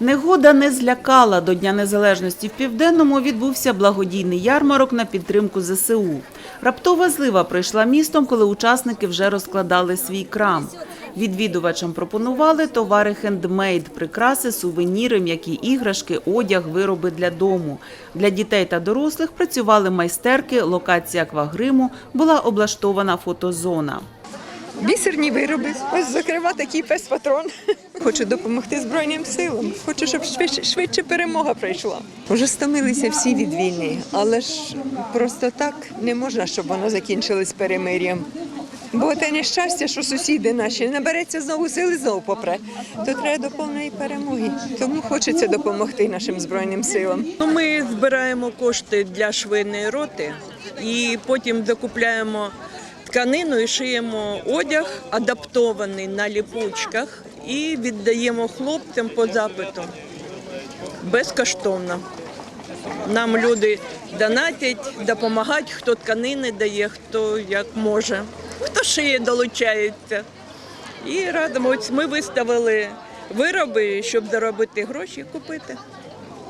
Негода не злякала. До Дня Незалежності в Південному відбувся благодійний ярмарок на підтримку ЗСУ. Раптова злива прийшла містом, коли учасники вже розкладали свій крам. Відвідувачам пропонували товари хендмейд, прикраси, сувеніри, м'які іграшки, одяг, вироби для дому. Для дітей та дорослих працювали майстерки, локація аквагриму, була облаштована фотозона. Бісерні вироби. Ось, зокрема, такий пес-патрон. Хочу допомогти Збройним силам. Хочу, щоб швидше, швидше перемога прийшла. Вже стомилися всі від війни, але ж просто так не можна, щоб воно закінчилось перемир'ям. Бо те нещастя, що сусіди наші набереться знову сили, знову попре, то треба до повної перемоги. Тому хочеться допомогти нашим збройним силам. Ну, Ми збираємо кошти для швейної роти і потім докупляємо тканину і шиємо одяг, адаптований на ліпучках, і віддаємо хлопцям по запиту безкоштовно. Нам люди донатять, допомагають, хто тканини дає, хто як може, хто шиє, долучається. І радимо, ось ми виставили вироби, щоб заробити гроші, купити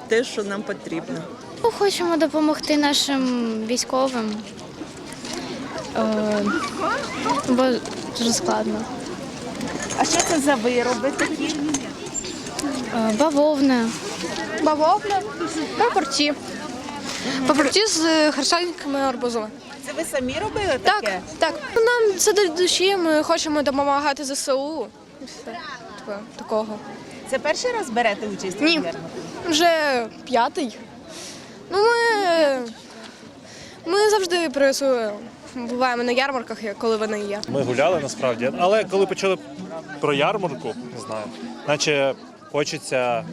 те, що нам потрібно. Хочемо допомогти нашим військовим, бо дуже складно. А що це за вироби такі? Е, Бавовна. Бавовна, папорті. Папорті з е, харчальниками арбузами. Це ви самі робили Так, так. Ну, Нам це до душі, ми хочемо допомагати ЗСУ. І все. Таке- Такого. Це перший раз берете участь Ні. Вже п'ятий. Ну, ми, ми завжди працюємо. Буваємо на ярмарках, коли вони є. Ми гуляли насправді, але коли почали про ярмарку, не знаю, наче хочеться.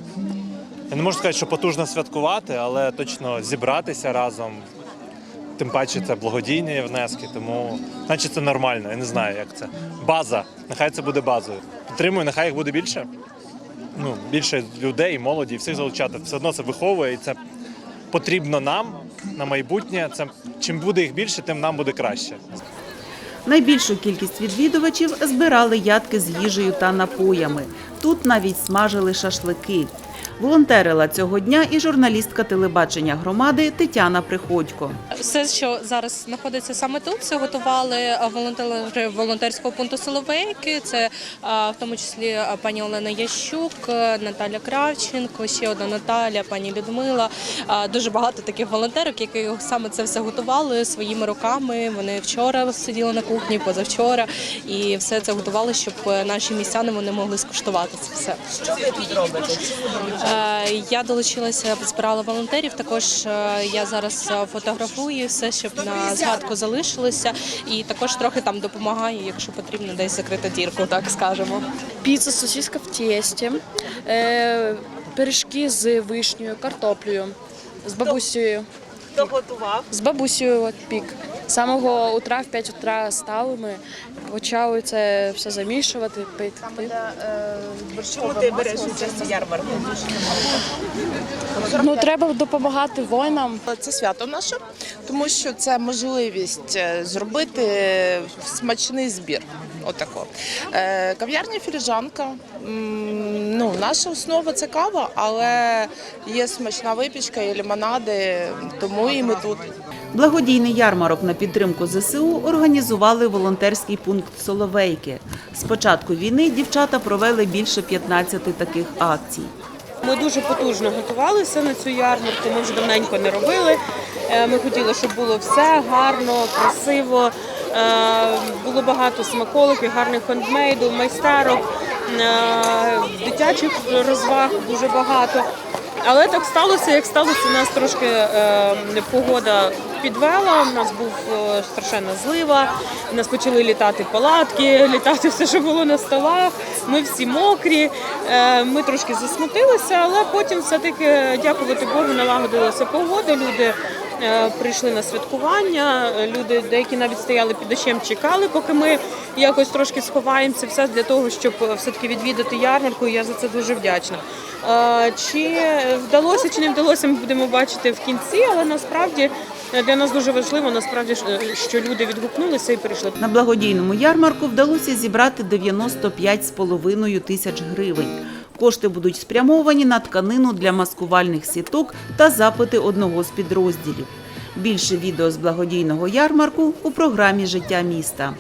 Я не можу сказати, що потужно святкувати, але точно зібратися разом. Тим паче це благодійні внески, тому наче це нормально. Я не знаю, як це. База. Нехай це буде базою. Підтримую, нехай їх буде більше. Ну, більше людей, молоді, всіх залучати. Все одно це виховує і це потрібно нам на майбутнє. Це чим буде їх більше, тим нам буде краще. Найбільшу кількість відвідувачів збирали ядки з їжею та напоями. Тут навіть смажили шашлики. Волонтерила цього дня і журналістка телебачення громади Тетяна Приходько. Все, що зараз знаходиться саме тут, це готували е, волонтери волонтерського пункту Соловейки. Це е, в тому числі е, пані Олена Ящук, Наталя Кравченко, ще одна Наталя, пані Людмила. Дуже багато таких волонтерок, які саме це все готували своїми руками. Вони вчора сиділи на кухні, позавчора, і все це готували, щоб наші містяни вони могли скуштувати це все. Що ви тут робите? Я долучилася, збирала волонтерів. Також е, я зараз е, фотографую все, щоб на згадку залишилося, і також трохи там допомагаю, якщо потрібно, десь закрити дірку, так скажемо. Піца, сосиска в тісті, е, пиріжки з вишнею, картоплею, з бабусею. Хто готував? З бабусею от пік. З самого утра в 5 утра стали ми, почали це все замішувати, пити. Чому ти береш участь у ярмарку? Ну, треба допомагати воїнам. Це свято наше, тому що це можливість е, зробити смачний збір. Отако. Е, Кав'ярня філіжанка. Ну, наша основа це кава, але є смачна випічка і лимонади, тому і ми тут. Благодійний ярмарок на підтримку ЗСУ організували волонтерський пункт Соловейки. З початку війни дівчата провели більше 15 таких акцій. Ми дуже потужно готувалися на цю ярмарку. Ми вже давненько не робили. Е, Ми хотіли, щоб було все гарно, красиво. Е, Було багато смаколиків, гарних хендмейду, майстерок, е, дитячих розваг дуже багато. Але так сталося, як сталося, у нас трошки е, погода підвела. У нас був е, страшенна злива. У нас почали літати палатки, літати все, що було на столах. Ми всі мокрі. Е, ми трошки засмутилися, але потім все-таки, дякувати Богу, налагодилася погода. Люди е, прийшли на святкування. Люди, деякі навіть стояли під дощем, чекали, поки ми якось трошки сховаємося. Все для того, щоб е, все-таки відвідати ярмарку. Я за це дуже вдячна. Е, Чи вдалося, чи не вдалося, ми будемо бачити в кінці, але насправді е, для нас дуже важливо, насправді, е, що люди відгукнулися і прийшли. На благодійному ярмарку вдалося зібрати 95,5 тисяч гривень. Кошти будуть спрямовані на тканину для маскувальних сіток та запити одного з підрозділів. Більше відео з благодійного ярмарку у програмі Життя міста.